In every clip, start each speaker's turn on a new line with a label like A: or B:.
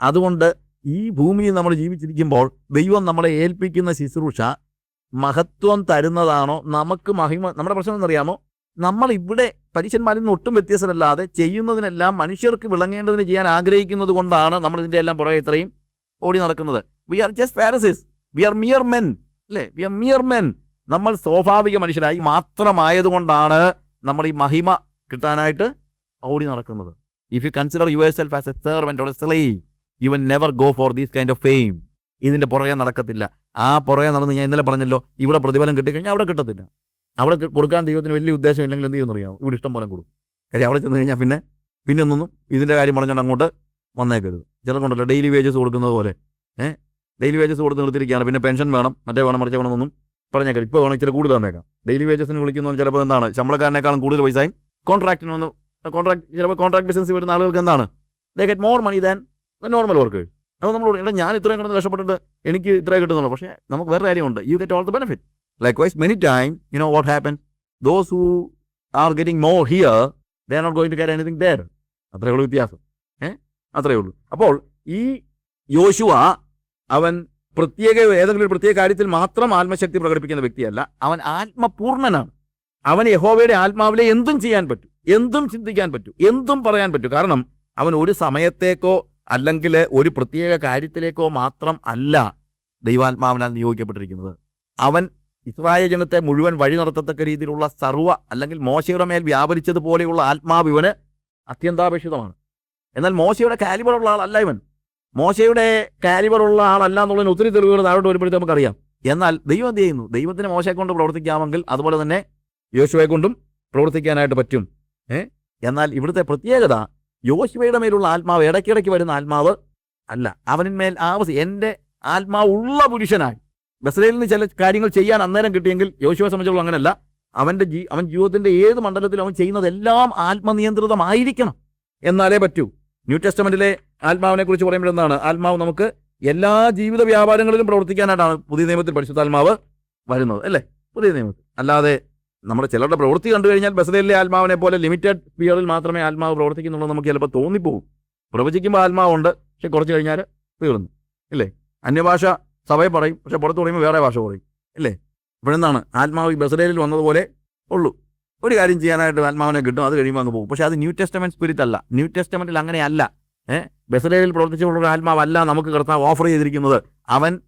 A: അതുകൊണ്ട് ഈ ഭൂമിയിൽ നമ്മൾ ജീവിച്ചിരിക്കുമ്പോൾ ദൈവം നമ്മളെ ഏൽപ്പിക്കുന്ന ശുശ്രൂഷ മഹത്വം തരുന്നതാണോ? നമുക്ക് മഹിമ നമ്മുടെ പ്രശ്നം എന്നറിയാമോ നമ്മൾ ഇവിടെ പരീക്ഷന്മാരിൽ നിന്ന് ഒട്ടും വ്യത്യസ്തരല്ലാതെ ചെയ്യുന്നതിനെല്ലാം മനുഷ്യർക്ക് വിളങ്ങേണ്ടതിന് ചെയ്യാൻ ആഗ്രഹിക്കുന്നത് കൊണ്ടാണ് നമ്മൾ ഇതിന്റെ എല്ലാം പുറകെ ഇത്രയും ഓടി നടക്കുന്നത്. We are just parasites we are mere men അല്ലേ? വി ആർ മിയർ മെൻ നമ്മൾ സ്വാഭാവിക മനുഷ്യരായി മാത്രമായതുകൊണ്ടാണ് നമ്മൾ ഈ മഹിമ കിട്ടാനായിട്ട് ഓടി നടക്കുന്നത്. If you consider yourself as a a slave you will never go for these kind of fame ഇതിന്റെ പുറകെ നടക്കത്തില്ല. ആ പുറകെ നടന്ന് ഞാൻ ഇന്നലെ പറഞ്ഞല്ലോ ഇവിടെ പ്രതിഫലം കിട്ടിക്കഴിഞ്ഞാൽ അവിടെ കിട്ടത്തില്ല. അവിടെ കൊടുക്കാൻ ദൈവത്തിന് വലിയ ഉദ്ദേശം ഇല്ലെങ്കിൽ എന്ത് ചെയ്യുമെന്ന് അറിയാമോ ഇവിടെ ഇഷ്ടം പോലെ കൊടുക്കും. കാര്യം അവിടെ ചെന്ന് കഴിഞ്ഞാൽ പിന്നെ പിന്നെ ഒന്നും ഇതിന്റെ കാര്യം പറഞ്ഞുകൊണ്ട് അങ്ങോട്ട് വന്നേക്കരുത്. ചിലർക്കുണ്ടല്ലോ ഡെയിലി വേജസ് കൊടുക്കുന്നത് പോലെ. ഏഹ് ഡെയിലി വേജസ് കൊടുത്ത് നിർത്തിയിരിക്കുകയാണ്. പിന്നെ പെൻഷൻ വേണം മറ്റേ വേണം മറിച്ച് വേണമെന്നൊന്നും പറഞ്ഞേക്കാം ഇപ്പോൾ വേണം ഇച്ചിരി കൂടുതൽ തന്നേക്കാം. ഡെയിലി വേജസിന് വിളിക്കുന്നവൻ ചിലപ്പോൾ എന്താണ്? ശമ്പളക്കാരനേക്കാളും കൂടുതൽ പൈസയും കോൺട്രാക്റ്റിന് വന്ന് കോൺട്രാക്ട് ചിലപ്പോൾ കോൺട്രാക്ട് ബിസിനസ് വരുന്ന ആളുകൾക്ക് എന്താണ്? They get more money than normal work അപ്പോൾ നമ്മൾ എടാ ഞാൻ ഇത്രയും കിടന്ന് കഷ്ടപ്പെട്ടിട്ട് എനിക്ക് ഇത്രയും കിട്ടുന്നുള്ളൂ. പക്ഷേ നമുക്ക് വേറെ കാര്യമുണ്ട്. You get all the benefit likewise many time you know what happen those who are getting more here they are not going to care anything there അത്രയേ ഉള്ളൂ വ്യത്യാസം. ഏഹ് അത്രയേ ഉള്ളൂ. അപ്പോൾ ഈ യോശുവ അവൻ പ്രത്യേക ഏതെങ്കിലും ഒരു പ്രത്യേക കാര്യത്തിൽ മാത്രം ആത്മശക്തി പ്രകടിപ്പിക്കുന്ന വ്യക്തിയല്ല. അവൻ ആത്മപൂർണനാണ്. അവൻ യഹോവയുടെ ആത്മാവിലെ എന്തും ചെയ്യാൻ പറ്റും. എന്തും ചിന്തിക്കാൻ പറ്റും. എന്തും പറയാൻ പറ്റും. കാരണം അവൻ ഒരു സമയത്തേക്കോ അല്ലെങ്കിൽ ഒരു പ്രത്യേക കാര്യത്തിലേക്കോ മാത്രം അല്ല ദൈവാത്മാവിനാൽ നിയോഗിക്കപ്പെട്ടിരിക്കുന്നത്. അവൻ ഇസ്രായേൽ ജനത്തെ മുഴുവൻ വഴി നടത്തത്തക്ക രീതിയിലുള്ള സർവ അല്ലെങ്കിൽ മോശയുടെ മേൽ വ്യാപരിച്ചതുപോലെയുള്ള ആത്മാവ് ഇവന് അത്യന്താപേക്ഷിതമാണ്. എന്നാൽ മോശയുടെ കാലിബറുള്ള ആളല്ല ഇവൻ. മോശയുടെ കാലിബറുള്ള ആളല്ല എന്നുള്ളതിന് ഒത്തിരി തെളിവുകൾ താഴോട്ട് വരുമ്പോഴത്തേക്ക് നമുക്കറിയാം. എന്നാൽ ദൈവം എന്ത് ചെയ്യുന്നു? ദൈവത്തിന് മോശയെ കൊണ്ട് പ്രവർത്തിക്കാമെങ്കിൽ അതുപോലെ തന്നെ യേശുവെ കൊണ്ടും പ്രവർത്തിക്കാനായിട്ട് പറ്റും. എന്നാൽ ഇവിടുത്തെ പ്രത്യേകത യോശുവയുടെ മേലുള്ള ആത്മാവ് ഇടയ്ക്കിടയ്ക്ക് വരുന്ന ആത്മാവ് അല്ല. അവനിന്മേൽ ആവശ്യം എന്റെ ആത്മാവ് ഉള്ള പുരുഷനായി. ബസ്രയിൽ നിന്ന് ചില കാര്യങ്ങൾ ചെയ്യാൻ അന്നേരം കിട്ടിയെങ്കിൽ യോശുവെ സംബന്ധിച്ചുള്ള അങ്ങനെയല്ല അവന്റെ ജീ അവൻ ജീവിതത്തിന്റെ ഏത് മണ്ഡലത്തിലും അവൻ ചെയ്യുന്നതെല്ലാം ആത്മനിയന്ത്രിതമായിരിക്കണം. എന്നാലേ പറ്റൂ. ന്യൂ ടെസ്റ്റമെന്റിലെ ആത്മാവിനെ കുറിച്ച് പറയുമ്പോൾ എന്താണ്? ആത്മാവ് നമുക്ക് എല്ലാ ജീവിത വ്യാപാരങ്ങളിലും പ്രവർത്തിക്കാനായിട്ടാണ് പുതിയ നിയമത്തിൽ പരിശുദ്ധാത്മാവ് വരുന്നത് അല്ലേ? പുതിയ നിയമത്തിൽ. അല്ലാതെ നമ്മുടെ ചിലരുടെ പ്രവൃത്തി കണ്ടു കഴിഞ്ഞാൽ ബസദയിലെ ആത്മാവിനെ പോലെ ലിമിറ്റഡ് പിയറിൽ മാത്രമേ ആത്മാവ് പ്രവർത്തിക്കുന്നുള്ളൂ നമുക്ക് ചിലപ്പോൾ തോന്നിപ്പോകും. പ്രവചിക്കുമ്പോൾ ആത്മാവുണ്ട് പക്ഷെ കുറച്ച് കഴിഞ്ഞാൽ തീർന്നു. ഇല്ലേ? അന്യഭാഷ സഭയെ പറയും പക്ഷെ പുറത്ത് പറയുമ്പോൾ വേറെ ഭാഷ പറയും. ഇല്ലേ? ഇപ്പോഴെന്താണ് ആത്മാവ് ഈ ബസലയിൽ വന്നതുപോലെ ഉള്ളൂ. ഒരു കാര്യം ചെയ്യാനായിട്ട് ആത്മാവിനെ കിട്ടും അത് കഴിയുമ്പോൾ അങ്ങ് പോകും. പക്ഷേ അത് ന്യൂ ടെസ്റ്റമെന്റ് സ്പിരിറ്റ് അല്ല. ന്യൂ ടെസ്റ്റമെന്റിൽ അങ്ങനെയല്ല ഏഹ് ബസലയിൽ പ്രവർത്തിച്ചുള്ള ആത്മാവല്ല നമുക്ക് കർത്താവ് ഓഫർ ചെയ്തിരിക്കുന്നത്. അവൻ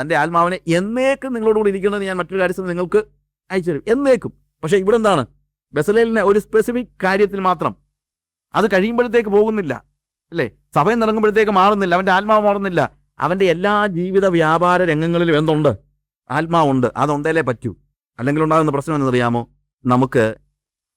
A: തന്റെ ആത്മാവിനെ എന്നേക്കും നിങ്ങളോടുകൂടി ഇരിക്കുന്നത് ഞാൻ മറ്റൊരു കാര്യത്തിൽ നിങ്ങൾക്ക് അയച്ചു എന്നേക്കും. പക്ഷെ ഇവിടെ എന്താണ് ബസലേലിനെ ഒരു സ്പെസിഫിക് കാര്യത്തിൽ മാത്രം. അത് കഴിയുമ്പോഴത്തേക്ക് പോകുന്നില്ല. അല്ലേ? സഭയിൽ നിറങ്ങുമ്പോഴത്തേക്ക് മാറുന്നില്ല. അവന്റെ ആത്മാവ് മാറുന്നില്ല. അവന്റെ എല്ലാ ജീവിത വ്യാപാര രംഗങ്ങളിലും എന്തുണ്ട്? ആത്മാവുണ്ട്. അതുണ്ടേലേ പറ്റൂ. അല്ലെങ്കിൽ ഉണ്ടാകുന്ന പ്രശ്നം എന്നറിയാമോ നമുക്ക്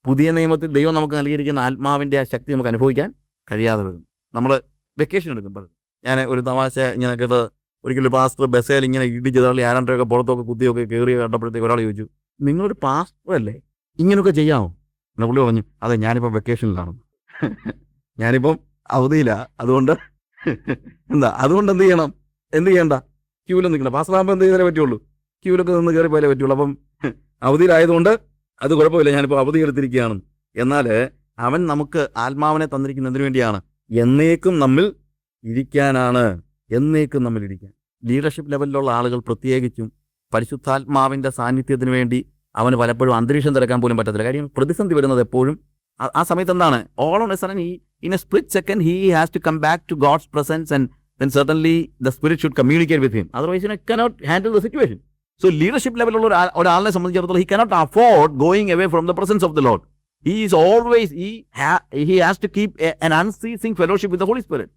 A: പുതിയ നിയമത്തിൽ ദൈവം നമുക്ക് നൽകിയിരിക്കുന്ന ആത്മാവിന്റെ ആ ശക്തി നമുക്ക് അനുഭവിക്കാൻ കഴിയാതെ വരും. നമ്മൾ വെക്കേഷൻ എടുക്കുമ്പോൾ ഞാൻ ഒരു തമാശ ഇങ്ങനെ കേട്ടത്. ഒരിക്കലും പാസ്റ്റർ ബസ്സേൽ ഇങ്ങനെ ഇടിച്ച് തള്ളി ആരാണ്ടൊക്കെ പുറത്തൊക്കെ കുത്തിയൊക്കെ കയറി കണ്ടപ്പോഴത്തേക്ക് ഒരാൾ ചോദിച്ചു നിങ്ങളൊരു പാസ്റ്റർ അല്ലേ? ഇങ്ങനെയൊക്കെ ചെയ്യാമോ എന്നെ പുള്ളി പറഞ്ഞു അതെ ഞാനിപ്പോൾ വെക്കേഷനിലാണ് ഞാനിപ്പം അവധിയില്ല അതുകൊണ്ട് എന്താ? അതുകൊണ്ട് എന്ത് ചെയ്യണം? എന്ത് ചെയ്യണ്ട? ക്യൂവിൽ നിൽക്കണം പാസ്റ്ററാകുമ്പോൾ എന്ത് ചെയ്താലേ പറ്റുള്ളൂ. ക്യൂവിലൊക്കെ നിന്ന് കയറി പോയാലേ പറ്റുള്ളൂ. അപ്പം അവധിയിലായതുകൊണ്ട് അത് കുഴപ്പമില്ല. ഞാനിപ്പോൾ അവധി എടുത്തിരിക്കുകയാണ്. എന്നാൽ അവൻ നമുക്ക് ആത്മാവിനെ തന്നിരിക്കുന്നതിന് വേണ്ടിയാണ്. എന്നേക്കും നമ്മിൽ ഇരിക്കാനാണ്. എന്നേക്കും നമ്മിൽ ഇരിക്കാൻ. ലീഡർഷിപ്പ് ലെവലിലുള്ള ആളുകൾ പ്രത്യേകിച്ചും പരിശുദ്ധാത്മാവിന്റെ സാന്നിധ്യത്തിന് വേണ്ടി അവന് പലപ്പോഴും അന്തരീക്ഷം തിരക്കാൻ പോലും പറ്റത്തില്ല. കാര്യം പ്രതിസന്ധി വരുന്നത് എപ്പോഴും ആ- സമയത്ത് എന്താണ്? ഓൾ ഓൺ എ സഡൻ ഈ in a split second he has to come back to God's presence and then certainly the spirit should communicate with him otherwise you cannot handle the situation so leadership ലെവലുള്ള ഒരാളെ സംബന്ധിച്ചിടത്തോളം he cannot afford going away from the presence of the Lord he is always he has to keep an unceasing fellowship with the Holy Spirit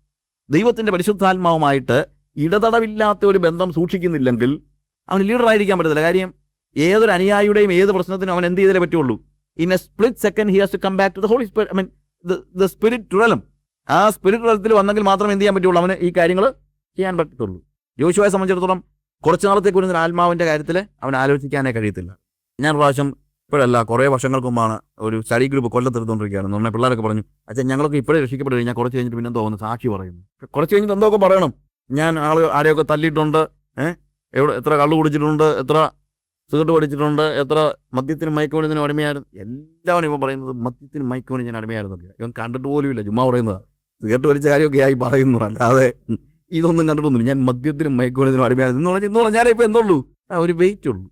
A: ദൈവത്തിന്റെ പരിശുദ്ധാത്മാവുമായിട്ട് ഇടതടവില്ലാത്ത ഒരു ബന്ധം സൂക്ഷിക്കുന്നില്ലെങ്കിൽ അവന് leader ആയിരിക്കാൻ പറ്റത്തില്ല. കാര്യം ഏതൊരു അനുയായിയുടെയും ഏത് പ്രശ്നത്തിനും അവൻ എന്ത് ചെയ്തേ പറ്റുള്ളൂ. In a split second he has to come back to the Holy Spirit I mean the spirit realm ആ സ്പിരിറ്റ് റലത്തിൽ വന്നെങ്കിൽ മാത്രം എന്ത് ചെയ്യാൻ പറ്റുള്ളൂ? അവന് ഈ കാര്യങ്ങൾ ചെയ്യാൻ പറ്റത്തുള്ളൂ. യോശുവയെ സംബന്ധിച്ചിടത്തോളം കുറച്ച് നാളത്തേക്ക് വരുന്ന ആത്മാവിന്റെ കാര്യത്തിൽ അവൻ ആലോചിക്കാനേ കഴിയത്തില്ല. ഞാൻ ഒരു പ്രാവശ്യം ഇപ്പോഴല്ല കുറേ വർഷങ്ങൾക്ക് മുമ്പാണ് ഒരു സ്റ്റഡി ഗ്രൂപ്പ് കൊല്ലത്തെടുത്തുകൊണ്ടിരിക്കുകയാണ് നമ്മുടെ പിള്ളേരൊക്കെ പറഞ്ഞു അച്ഛൻ ഞങ്ങളൊക്കെ ഇപ്പോഴേ രക്ഷിക്കപ്പെട്ട് കഴിഞ്ഞാൽ കുറച്ച് കഴിഞ്ഞിട്ട് പിന്നെ എന്തോ ഒന്ന് സാക്ഷി പറയുന്നു. കുറച്ച് കഴിഞ്ഞിട്ട് എന്തൊക്കെ പറയണം. ഞാൻ ആൾ ആരെയൊക്കെ തല്ലിയിട്ടുണ്ട് ഏഹ് എവിടെ എത്ര കള്ളു കുടിച്ചിട്ടുണ്ട് എത്ര സിഗരറ്റ് പഠിച്ചിട്ടുണ്ട് എത്ര മദ്യത്തിന് മയക്കുമരുന്നിനും അടിമയായിരുന്നു. എല്ലാവരും ഇവൻ പറയുന്നത് മദ്യത്തിന് മയക്കുമരുന്ന് ഞാൻ അടിമയായിരുന്നു ഇവൻ കണ്ടിട്ട് പോലും ഇല്ല. ചുമ്മാ പറയുന്നത്. സിഗരറ്റ് വലിച്ച കാര്യമൊക്കെ ആയി പറയുന്നു. അല്ലാതെ ഇതൊന്നും കണ്ടിട്ടൊന്നുമില്ല. ഞാൻ മദ്യത്തിനും മയക്കുമരുന്നിനും അടിമയായിരുന്നു. എന്ന് പറഞ്ഞാൽ ഇന്ന് പറഞ്ഞാലേ ഇപ്പൊ എന്തുള്ളൂ? ആ ഒരു വെയിറ്റ് ഉള്ളൂ.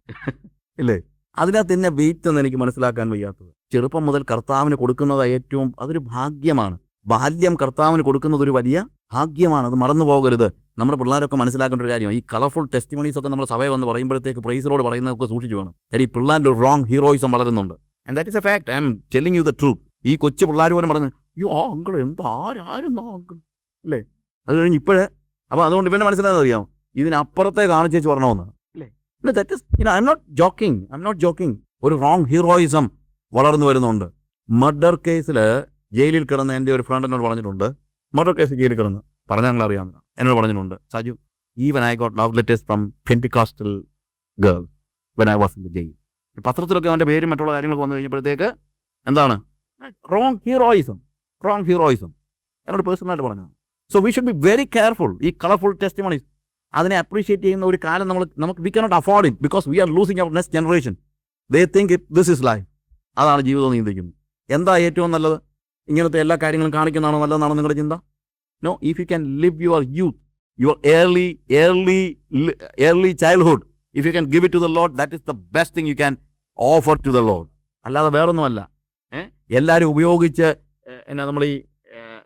A: ഇല്ലേ? അതിനകത്ത് തന്നെ വെയിറ്റ് എന്ന് എനിക്ക് മനസ്സിലാക്കാൻ വയ്യാത്തത്. ചെറുപ്പം മുതൽ കർത്താവിന് കൊടുക്കുന്നത് ഏറ്റവും അതൊരു ഭാഗ്യമാണ്. ബാല്യം കർത്താവിന് കൊടുക്കുന്നത് ഒരു വലിയ ഭാഗ്യമാണ്. അത് മറന്നു പോകരുത്. നമ്മുടെ പിള്ളേരൊക്കെ മനസ്സിലാക്കേണ്ട ഒരു കാര്യമാണ് ഈ കളർഫുൾ ടെസ്റ്റിമണീസ് ഒക്കെ നമ്മുടെ സഭയെ വന്ന് പറയുമ്പോഴത്തേക്ക് പ്രൈസിലോട് പറയുന്നതൊക്കെ സൂക്ഷിച്ചു വേണം. കാര്യം ഈ പിള്ളേരുടെ ഒരു റോങ് ഹീറോയിസം വളരുന്നുണ്ട്. And that is a fact I'm telling you the truth ഈ കൊച്ചു പിള്ളേർ പോലും പറഞ്ഞു അയ്യോ ആ അങ്കിൾ എന്താ ആരായിരുന്നു അങ്കിൾ അല്ലേ? അത് കഴിഞ്ഞ് ഇപ്പോഴേ അപ്പോൾ അതുകൊണ്ട് ഇവനെ മനസ്സിലാകുന്നത് അറിയാം ഇതിനപ്പുറത്തെ കാണിച്ചേച്ച് പറഞ്ഞോന്ന്. അല്ലേ? That is I'm not joking I'm not joking ഒരു റോങ് ഹീറോയിസം വളർന്നു വരുന്നുണ്ട്. മർഡർ കേസിൽ ജയിലിൽ കിടന്ന് എന്റെ ഒരു ഫ്രണ്ട് എന്നോട് പറഞ്ഞിട്ടുണ്ട്. മർഡർ കേസ് ജയിലിൽ കിടന്ന്. പറഞ്ഞ ഞങ്ങൾ അറിയാം. എന്നോട് പറഞ്ഞിട്ടുണ്ട് Saju even I got love letters from Pentecostal girl when I was in the jail പത്രത്തിലൊക്കെ അവന്റെ പേരും മറ്റുള്ള കാര്യങ്ങളൊക്കെ വന്നു കഴിഞ്ഞപ്പോഴത്തേക്ക് എന്താണ്? റോങ് ഹീറോയിസം റോങ് ഹീറോയിസം എന്നോട് പേഴ്സണലായിട്ട് പറഞ്ഞു so we should be very careful ഈ കളർഫുൾ ടെസ്റ്റ് മണീസ് അതിനെ അപ്രീഷിയേറ്റ് ചെയ്യുന്ന ഒരു കാലം നമ്മൾ നമുക്ക് we cannot afford it because we are losing our next generation they think it this is life അതാണ് ജീവിതം നീന്തിക്കുന്നത് എന്താ ഏറ്റവും നല്ലത്? ഇങ്ങനത്തെ എല്ലാ കാര്യങ്ങളും കാണിക്കുന്നതാണോ നല്ലതാണോ നിങ്ങളുടെ ചിന്ത? No if you can live your youth your early early early childhood if you can give it to the Lord that is the best thing you can offer to the Lord അല്ലാതെ വേറൊന്നുമല്ല. എല്ലാവരും ഉപയോഗിച്ച് എന്നാ നമ്മൾ ഈ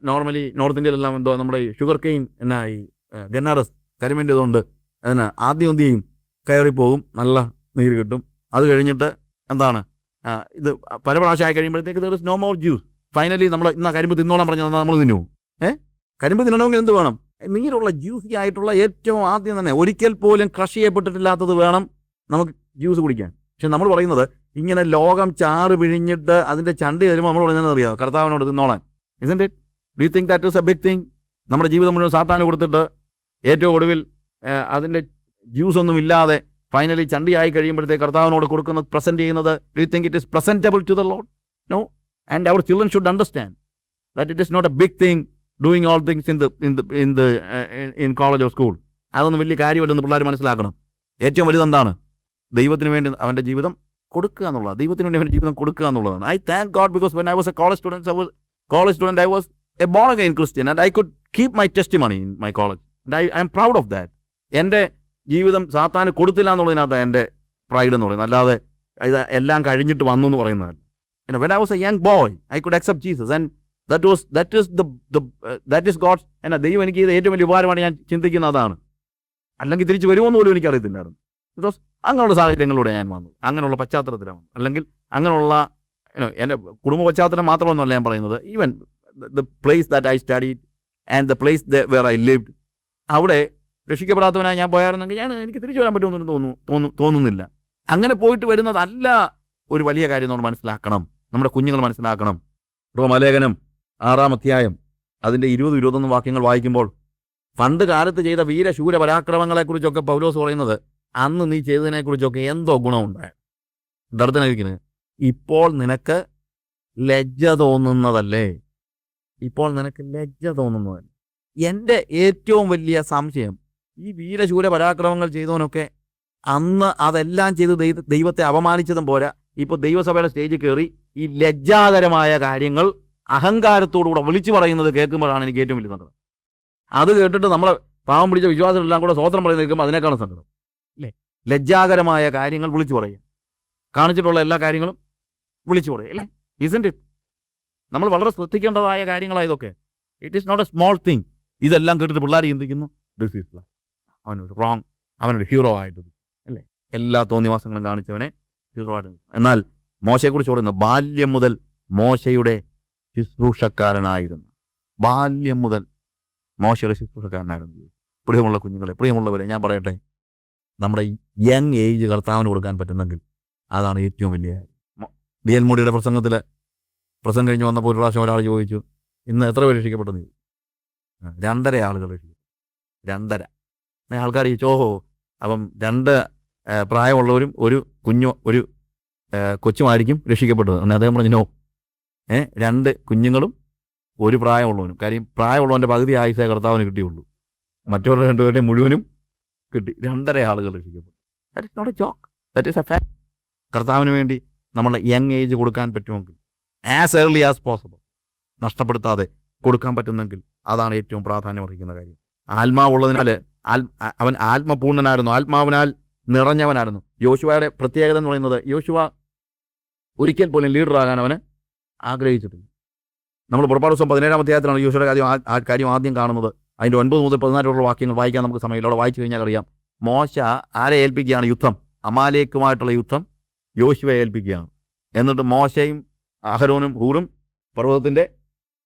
A: normally north ഇന്ത്യയിലെല്ലാം എന്തോ നമ്മുടെ ഈ ഷുഗർ കെയിൻ എന്നാ ഈ ഗന്നാറസ് കരിമിന്റെ ഇതുകൊണ്ട് എന്നാ ആദ്യം എന്ത് ചെയ്യും? കയറിപ്പോകും നല്ല നീര് കിട്ടും. അത് കഴിഞ്ഞിട്ട് എന്താണ്? ഇത് പല പ്രാവശ്യം ആയി കഴിയുമ്പോഴത്തേക്ക് there is no more juice finally നമ്മൾ ഇന്ന് കരിമ്പ് തിന്നോളാൻ പറഞ്ഞാൽ നമ്മൾ തിന്നു. ഏ? കരിമ്പ് തിന്നണമെങ്കിൽ എന്ത് വേണം? നീരുള്ള ജ്യൂസി ആയിട്ടുള്ള ഏറ്റവും ആദ്യം തന്നെ ഒരിക്കൽ പോലും ക്രഷ് ചെയ്യപ്പെട്ടിട്ടില്ലാത്തത് വേണം നമുക്ക് ജ്യൂസ് കുടിക്കാൻ. പക്ഷെ നമ്മൾ പറയുന്നത് ഇങ്ങനെ ലോകം ചാറ് പിഴിഞ്ഞിട്ട് അതിന്റെ ചണ്ടി തരുമ്പോൾ നമ്മൾ പറയുന്നത് അറിയാം കർത്താവിനോട് തിന്നോളാൻ. It do think that is a big thing നമ്മുടെ ജീവിതം മുഴുവൻ സാത്താന് കൊടുത്തിട്ട് ഏറ്റവും ഒടുവിൽ അതിന്റെ ജ്യൂസ് ഒന്നും ഇല്ലാതെ ഫൈനലി ചണ്ടിയായി കഴിയുമ്പോഴത്തേക്ക് കർത്താവിനോട് കൊടുക്കുന്നത് പ്രസന്റ് ചെയ്യുന്നത് do think it is presentable to the Lord no and should understand that it is not a big thing doing all things in the in the in the uh, in, in college or school. അതൊന്നും വലിയ കാര്യമല്ലെന്ന് പിള്ളേർ മനസ്സിലാക്കണം. ഏറ്റവും വലുതെന്താണ് ദൈവത്തിന് വേണ്ടി അവന്റെ ജീവിതം കൊടുക്കുക എന്നുള്ളതാണ്. ദൈവത്തിന് വേണ്ടി അവന്റെ ജീവിതം കൊടുക്കുക എന്നുള്ളതാണ്. I thank God because when I was a college students I was college student I was a born again Christian and I could keep my testimony in my college and I I'm proud of that എന്റെ ജീവിതം സാത്താന് കൊടുത്തില്ല എന്നുള്ളതിനകത്ത് എന്റെ pride എന്ന് പറയുന്നത്. അല്ലാതെ ഇത് എല്ലാം കഴിഞ്ഞിട്ട് വന്നു എന്ന് പറയുന്നതല്ല when a young boy, I could accept Jesus. And that was, that is the, the uh, that is God. എന്നാ ദൈവം എനിക്ക് ചെയ്ത ഏറ്റവും വലിയ ഉപകാരമാണ് ഞാൻ ചിന്തിക്കുന്ന അതാണ്. അല്ലെങ്കിൽ തിരിച്ചു വരുമോന്ന് പോലും എനിക്ക് അറിയത്തില്ലായിരുന്നു ബിക്കോസ് അങ്ങനെയുള്ള സാഹചര്യങ്ങളിലൂടെ ഞാൻ വന്നു അങ്ങനെയുള്ള പശ്ചാത്തലത്തിലാണ് അല്ലെങ്കിൽ അങ്ങനെയുള്ള എന്റെ കുടുംബ പശ്ചാത്തലം മാത്രമൊന്നുമല്ല ഞാൻ പറയുന്നത്. Even the place that I study and the place the where I lived അവിടെ രക്ഷിക്കപ്പെടാത്തവനായി ഞാൻ പോയായിരുന്നെങ്കിൽ ഞാൻ എനിക്ക് തിരിച്ചു വരാൻ പറ്റുമെന്ന് തോന്നുന്നു തോന്നുന്നില്ല. അങ്ങനെ പോയിട്ട് വരുന്നതല്ല ഒരു വലിയ കാര്യം നമ്മൾ മനസ്സിലാക്കണം. നമ്മുടെ കുഞ്ഞുങ്ങൾ മനസ്സിലാക്കണം. റോമലേഖനം ആറാം അധ്യായം. അതിന്റെ ഇരുപത് ഇരുപത്തൊന്ന് വാക്യങ്ങൾ വായിക്കുമ്പോൾ പണ്ട് കാലത്ത് ചെയ്ത വീരശൂര പരാക്രമങ്ങളെക്കുറിച്ചൊക്കെ പൗലോസ് പറയുന്നത് അന്ന് നീ ചെയ്തതിനെക്കുറിച്ചൊക്കെ എന്തോ ഗുണമുണ്ടായ. ദർദനയിരിക്കുന്നത് ഇപ്പോൾ നിനക്ക് ലജ്ജ തോന്നുന്നതല്ലേ? ഇപ്പോൾ നിനക്ക് ലജ്ജ തോന്നുന്നതല്ലേ? എന്റെ ഏറ്റവും വലിയ സംശയം ഈ വീരശൂര പരാക്രമങ്ങൾ ചെയ്തവനൊക്കെ അന്ന് അതെല്ലാം ചെയ്ത് ദൈവത്തെ അപമാനിച്ചതും പോരാ. ഇപ്പോൾ ദൈവസഭയുടെ സ്റ്റേജിൽ കയറി ഈ ലജ്ജാകരമായ കാര്യങ്ങൾ അഹങ്കാരത്തോടുകൂടെ വിളിച്ചു പറയുന്നത് കേൾക്കുമ്പോഴാണ് എനിക്ക് ഏറ്റവും വലിയ സങ്കടം. അത് കേട്ടിട്ട് നമ്മളെ പാവം പിടിച്ച വിശ്വാസങ്ങളെല്ലാം കൂടെ സ്വോത്രം പറയുന്ന കേൾക്കുമ്പോൾ അതിനേക്കാളും സങ്കടം. അല്ലേ? ലജ്ജാകരമായ കാര്യങ്ങൾ വിളിച്ചു പറയും കാണിച്ചിട്ടുള്ള എല്ലാ കാര്യങ്ങളും വിളിച്ചു പറയും അല്ലേ? ഇസന്റ് ഇറ്റ് നമ്മൾ വളരെ ശ്രദ്ധിക്കേണ്ടതായ കാര്യങ്ങളാണ് ഇതൊക്കെ. It is not a small thing ഇതെല്ലാം കേട്ടിട്ട് പിള്ളേർ ചിന്തിക്കുന്നു ദിസ് ഈസ് അവനൊരു റോങ് അവനൊരു ഹീറോ ആയിട്ട്. അല്ലേ? എല്ലാ തോന്നിവാസങ്ങളും കാണിച്ചവനെ ആയിട്ട് എന്നാൽ മോശയെക്കുറിച്ച് പറയുന്നത് ബാല്യം മുതൽ മോശയുടെ ശുശ്രൂഷക്കാരനായിരുന്നു. ബാല്യം മുതൽ മോശയുടെ ശുശ്രൂഷക്കാരനായിരുന്നു. പ്രിയമുള്ള കുഞ്ഞുങ്ങളെ പ്രിയമുള്ളവരെ ഞാൻ പറയട്ടെ നമ്മുടെ യങ് ഏജ് കർത്താവിന് കൊടുക്കാൻ പറ്റുന്നെങ്കിൽ അതാണ് ഏറ്റവും വലിയ. ഡി എൽ മോഡിയുടെ പ്രസംഗത്തിൽ പ്രസംഗം കഴിഞ്ഞ് വന്നപ്പോൾ ഒരു പ്രാവശ്യം ഒരാൾ ചോദിച്ചു ഇന്ന് എത്ര പേര് രക്ഷിക്കപ്പെട്ടെന്ന്? ചോദിച്ചു ആ, രണ്ടര ആളുകൾ രക്ഷിക്കും രണ്ടര. ആൾക്കാർ ചോഹോ അപ്പം രണ്ട് പ്രായമുള്ളവരും ഒരു കുഞ്ഞു ഒരു കൊച്ചുമായിരിക്കും രക്ഷിക്കപ്പെട്ടത്. എന്നാൽ അദ്ദേഹം പറഞ്ഞു നോ. ഏ രണ്ട് കുഞ്ഞുങ്ങളും ഒരു പ്രായമുള്ളവനും. കാര്യം പ്രായമുള്ളവന്റെ പകുതി ആയുസേ കർത്താവിന് കിട്ടിയുള്ളൂ. മറ്റുള്ള രണ്ടുപേരുടെ മുഴുവനും കിട്ടി. രണ്ടര ആളുകൾ രക്ഷിക്കപ്പെട്ടു. That is not a joke that is a fact കർത്താവിന് വേണ്ടി നമ്മൾ യങ് ഏജ് കൊടുക്കാൻ പറ്റുമെങ്കിൽ ആസ് ഏർലി ആസ് പോസിബിൾ നഷ്ടപ്പെടുത്താതെ കൊടുക്കാൻ പറ്റുന്നെങ്കിൽ അതാണ് ഏറ്റവും പ്രാധാന്യം അർഹിക്കുന്ന കാര്യം. ആത്മാവുള്ളതിനാൽ അവൻ ആത്മപൂർണനായിരുന്നു ആത്മാവിനാൽ നിറഞ്ഞവനായിരുന്നു. യോശുവയുടെ പ്രത്യേകത എന്ന് പറയുന്നത് യോശുവ ഒരിക്കൽ പോലും ലീഡറാകാൻ അവന് ആഗ്രഹിച്ചിട്ടില്ല. നമ്മൾ പുറപ്പാട് ദിവസം പതിനേഴാം അധ്യായത്തിലാണ് യോശുവയുടെ കാര്യം ആ- കാര്യം ആദ്യം കാണുന്നത്. അതിന്റെ ഒൻപത് മുതൽ പതിനാലുള്ള വാക്യങ്ങൾ വായിക്കാൻ നമുക്ക് സമയമില്ല. അവിടെ വായിച്ചു കഴിഞ്ഞാൽ അറിയാം. മോശ ആരെ ഏൽപ്പിക്കുകയാണ്? യുദ്ധം. അമാലേക്കുമായിട്ടുള്ള യുദ്ധം യോശുവയെ ഏൽപ്പിക്കുകയാണ്. എന്നിട്ട് മോശയും അഹരോനും ഹൂറും പർവതത്തിന്റെ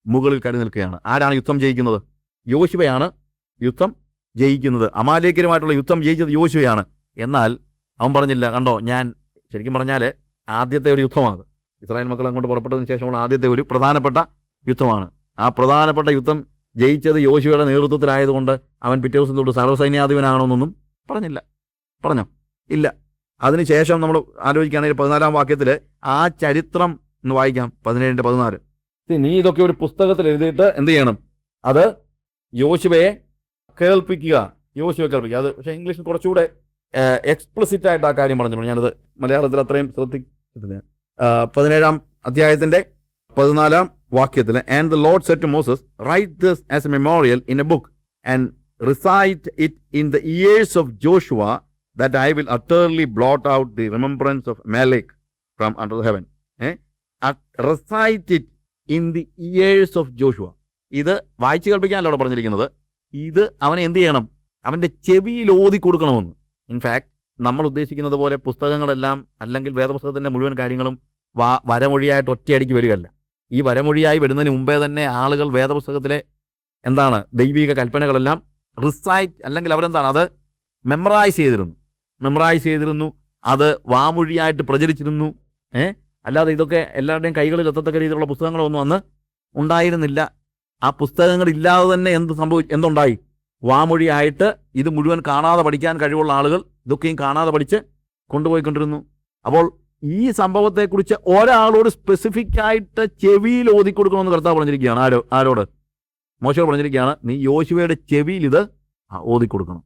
A: മുകളിൽ കയറി നിൽക്കുകയാണ്. ആരാണ് യുദ്ധം ജയിക്കുന്നത്? യോശുവയാണ് യുദ്ധം ജയിക്കുന്നത്. അമാലേക്കരുമായിട്ടുള്ള യുദ്ധം ജയിച്ചത് യോശുവയാണ്. എന്നാൽ അവൻ പറഞ്ഞില്ല കണ്ടോ ഞാൻ ശരിക്കും പറഞ്ഞാൽ ആദ്യത്തെ ഒരു യുദ്ധമാണ്. ഇസ്രായേൽ മക്കൾ അങ്ങോട്ട് പുറപ്പെട്ടതിന് ശേഷമുള്ള ആദ്യത്തെ ഒരു പ്രധാനപ്പെട്ട യുദ്ധമാണ്. ആ പ്രധാനപ്പെട്ട യുദ്ധം ജയിച്ചത് യോശുവയുടെ നേതൃത്വത്തിലായതുകൊണ്ട് അവൻ പിറ്റേ ദിവസം തൊട്ട് സർവസൈന്യാധിപനാകണമെന്നൊന്നും പറഞ്ഞില്ല. പറഞ്ഞോ? ഇല്ല. അതിനുശേഷം നമ്മൾ ആലോചിക്കുകയാണെങ്കിൽ പതിനാലാം വാക്യത്തിൽ ആ ചരിത്രം എന്ന് വായിക്കാം പതിനേഴിന്റെ പതിനാല്. നീ ഇതൊക്കെ ഒരു പുസ്തകത്തിൽ എഴുതിയിട്ട് എന്ത് ചെയ്യണം? അത് യോശുവയെ കേൾപ്പിക്കുക. യോശുവെ കേൾപ്പിക്കുക. അത് പക്ഷേ ഇംഗ്ലീഷിൽ കുറച്ചുകൂടെ എക്സ്പ്ലിസിറ്റ് ആയിട്ട് ആ കാര്യം പറഞ്ഞിട്ടുണ്ട്. ഞാനത് മലയാളത്തിൽ അത്രയും ശ്രദ്ധിച്ചിട്ടില്ല. പതിനേഴാം അധ്യായത്തിന്റെ പതിനാലാം വാക്യത്തിൽ and the Lord said Moses write this as a memorial in a book and recite it in the ears of Joshua that I will utterly blot out the remembrance of Amalek from under the heaven recite it in the ears of Joshua ഇത് വായിച്ചു കേൾപ്പിക്കാനല്ലോ പറഞ്ഞിരിക്കുന്നത്? ഇത് അവനെ എന്ത് ചെയ്യണം? അവന്റെ ചെവിയിൽ ഓതി കൊടുക്കണമെന്ന് ഇൻഫാക്ട് നമ്മൾ ഉദ്ദേശിക്കുന്നത് പോലെ പുസ്തകങ്ങളെല്ലാം അല്ലെങ്കിൽ വേദപുസ്തകത്തിന്റെ മുഴുവൻ കാര്യങ്ങളും വാ വരമൊഴിയായിട്ട് ഒറ്റയടിക്ക് വരികയല്ല. ഈ വരമൊഴിയായി വരുന്നതിന് മുമ്പേ തന്നെ ആളുകൾ വേദപുസ്തകത്തിലെ എന്താണ് ദൈവിക കൽപ്പനകളെല്ലാം റിസൈറ്റ് അല്ലെങ്കിൽ അവരെന്താണ് അത് മെമ്മറൈസ് ചെയ്തിരുന്നു. മെമ്മറൈസ് ചെയ്തിരുന്നു അത് വാമൊഴിയായിട്ട് പ്രചരിച്ചിരുന്നു. ഏ? അല്ലാതെ ഇതൊക്കെ എല്ലാവരുടെയും കൈകളിൽ എത്തത്തക്ക രീതിയിലുള്ള പുസ്തകങ്ങളൊന്നും അന്ന് ഉണ്ടായിരുന്നില്ല. ആ പുസ്തകങ്ങൾ ഇല്ലാതെ തന്നെ എന്ത് സംഭവിച്ചു എന്തുണ്ടായി? വാമൊഴിയായിട്ട് ഇത് മുഴുവൻ കാണാതെ പഠിക്കാൻ കഴിവുള്ള ആളുകൾ ഇതൊക്കെയും കാണാതെ പഠിച്ച് കൊണ്ടുപോയിക്കൊണ്ടിരുന്നു. അപ്പോൾ ഈ സംഭവത്തെക്കുറിച്ച് ഒരാളോട് സ്പെസിഫിക് ആയിട്ട് ചെവിയിൽ ഓതി കൊടുക്കണമെന്ന് കർത്താവ് പറഞ്ഞിരിക്കുകയാണ്. ആരോ ആരോട്? മോശം പറഞ്ഞിരിക്കുകയാണ് നീ യോശുവയുടെ ചെവിയിൽ ഇത് ഓതി കൊടുക്കണം